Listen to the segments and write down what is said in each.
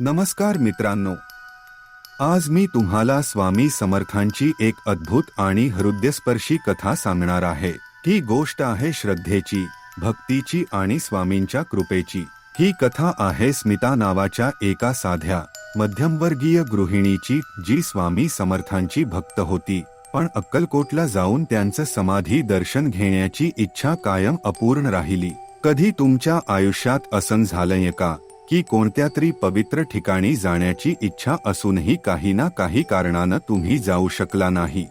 नमस्कार मित्रांनो. आज मी तुम्हाला स्वामी समर्थांची एक अद्भुत आणि हृदयस्पर्शी कथा सांगणार आहे. ही गोष्ट आहे श्रद्धेची भक्तीची आणि स्वामींच्या कृपेची. ही कथा आहे स्मिता नावाच्या एका साध्या मध्यमवर्गीय गृहिणीची जी स्वामी समर्थांची भक्त होती. पण अक्कलकोटला जाऊन त्यांचं समाधी दर्शन घेण्याची इच्छा कायम अपूर्ण राहिली. कधी तुमच्या आयुष्यात असं झालंय का? की कोणत्या तरी पवित्र ठिकाणी जाण्याची इच्छा असूनही काही ना काही कारणानं तुम्ही जाऊ शकला नाही.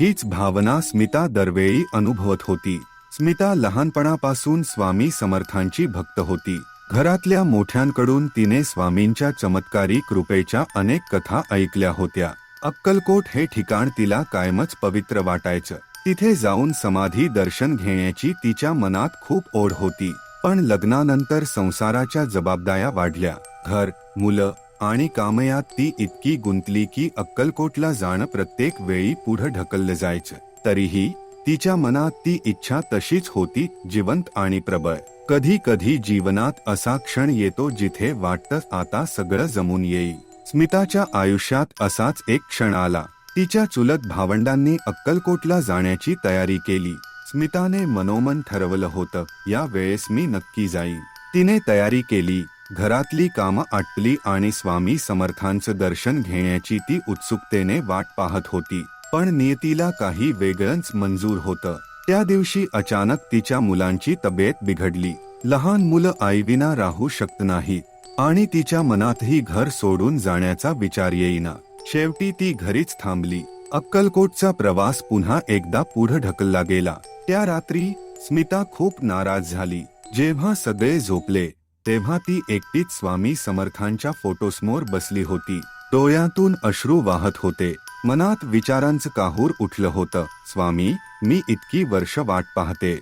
हीच भावना स्मिता दरवेळी अनुभवत होती. स्मिता लहानपणापासून स्वामी समर्थांची भक्त होती. घरातल्या मोठ्यांकडून तिने स्वामींच्या चमत्कारी कृपेच्या अनेक कथा ऐकल्या होत्या. अक्कलकोट हे ठिकाण तिला कायमच पवित्र वाटायचं. तिथे जाऊन समाधी दर्शन घेण्याची तिच्या मनात खूप ओढ होती. पण लग्नानंतर संसाराच्या जबाबदाऱ्या वाढल्या. घर मुलं आणि कामयात ती इतकी गुंतली की अक्कलकोटला जाणं प्रत्येक वेळी पुढं ढकललं जायचं. तरीही तिच्या मनात ती इच्छा तशीच होती जिवंत आणि प्रबळ. कधी कधी जीवनात असा क्षण येतो जिथे वाटतं आता सगळं जमून येईल. स्मिताच्या आयुष्यात असाच एक क्षण आला. तिच्या चुलत भावंडांनी अक्कलकोटला जाण्याची तयारी केली. स्मिताने मनोमन ठरवलं होतं या वेळेस मी नक्की जाईन. तिने तयारी केली घरातली कामं आटली आणि स्वामी समर्थांचं दर्शन घेण्याची ती उत्सुकतेने वाट पाहत होती. पण नियतीला काही वेगळंच मंजूर होतं. त्या दिवशी अचानक तिच्या मुलांची तब्येत बिघडली. लहान मुलं आईविना राहू शकत नाही आणि तिच्या मनातही घर सोडून जाण्याचा विचार येईना. शेवटी ती घरीच थांबली. अक्कलकोटचा प्रवास पुन्हा एकदा पुढे ढकलला गेला. त्या रात्री स्मिता खूप नाराज झाली. जेव्हा सगळे झोपले तेव्हा ती एकटीच स्वामी समर्थांच्या फोटोसमोर बसली होती. डोळ्यातून अश्रू वाहत होते. मनात विचारांचं काहूर उठलं होतं. स्वामी मी इतकी वर्ष वाट पाहते.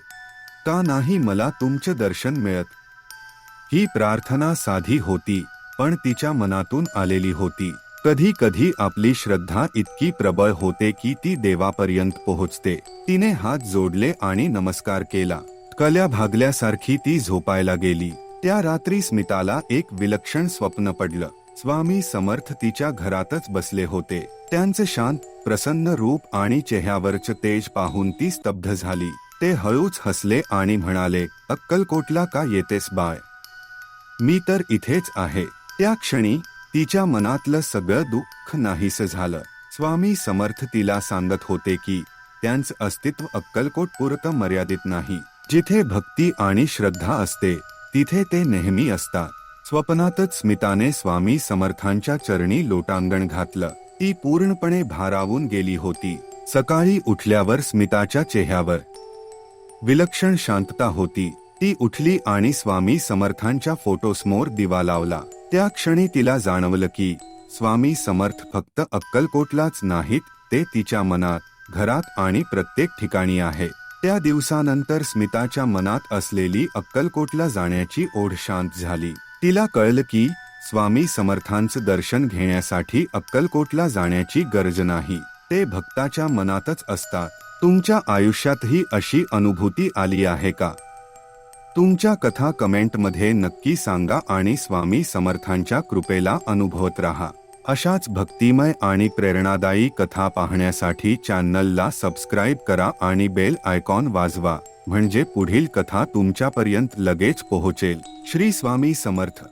का नाही मला तुमचे दर्शन मिळत? ही प्रार्थना साधी होती पण तिच्या मनातून आलेली होती. कधी कधी आपली श्रद्धा इतकी प्रबळ होते की ती देवापर्यंत पोहोचते. तिने हात जोडले आणि नमस्कार केला. कल्या भागल्यासारखी ती झोपायला गेली. त्या रात्री स्मिताला एक विलक्षण स्वप्न पडलं. स्वामी समर्थ तिच्या घरातच बसले होते. त्यांचे शांत प्रसन्न रूप आणि चेहऱ्यावरचं तेज पाहून ती स्तब्ध झाली. ते हळूच हसले आणि म्हणाले अक्कलकोटला का येतेस बाय? मी तर इथेच आहे. त्या क्षणी तिच्या मनातलं सगळं दुःख नाहीस झालं. स्वामी समर्थ तिला सांगत होते की त्यांचं अस्तित्व अक्कलकोट पुरतं मर्यादित नाही. जिथे भक्ती आणि श्रद्धा असते तिथे ते नेहमी असतात. स्वप्नातच स्मिताने स्वामी समर्थांच्या चरणी लोटांगण घातलं. ती पूर्णपणे भारावून गेली होती. सकाळी उठल्यावर स्मिताच्या चेहऱ्यावर विलक्षण शांतता होती. ती उठली आणि स्वामी समर्थांच्या फोटोसमोर दिवा लावला. त्या क्षणी तिला जाणवलं की स्वामी समर्थ फक्त अक्कलकोटलाच नाहीत ते तिच्या मनात घरात आणि प्रत्येक ठिकाणी आहे. त्या दिवसानंतर स्मिताच्या मनात असलेली अक्कलकोटला जाण्याची ओढ शांत झाली. तिला कळलं की स्वामी समर्थांचं दर्शन घेण्यासाठी अक्कलकोटला जाण्याची गरज नाही. ते भक्ताच्या मनातच असतात. तुमच्या आयुष्यातही अशी अनुभूती आली आहे का? तुमच्या कथा कमेंटमध्ये नक्की सांगा आणि स्वामी समर्थांच्या कृपेला अनुभवत राहा. अशाच भक्तिमय आणि प्रेरणादायी कथा पाहण्यासाठी चॅनलला सबस्क्राईब करा आणि बेल आयकॉन वाजवा. म्हणजे पुढील कथा तुमच्यापर्यंत लगेच पोहोचेल. श्री स्वामी समर्थ.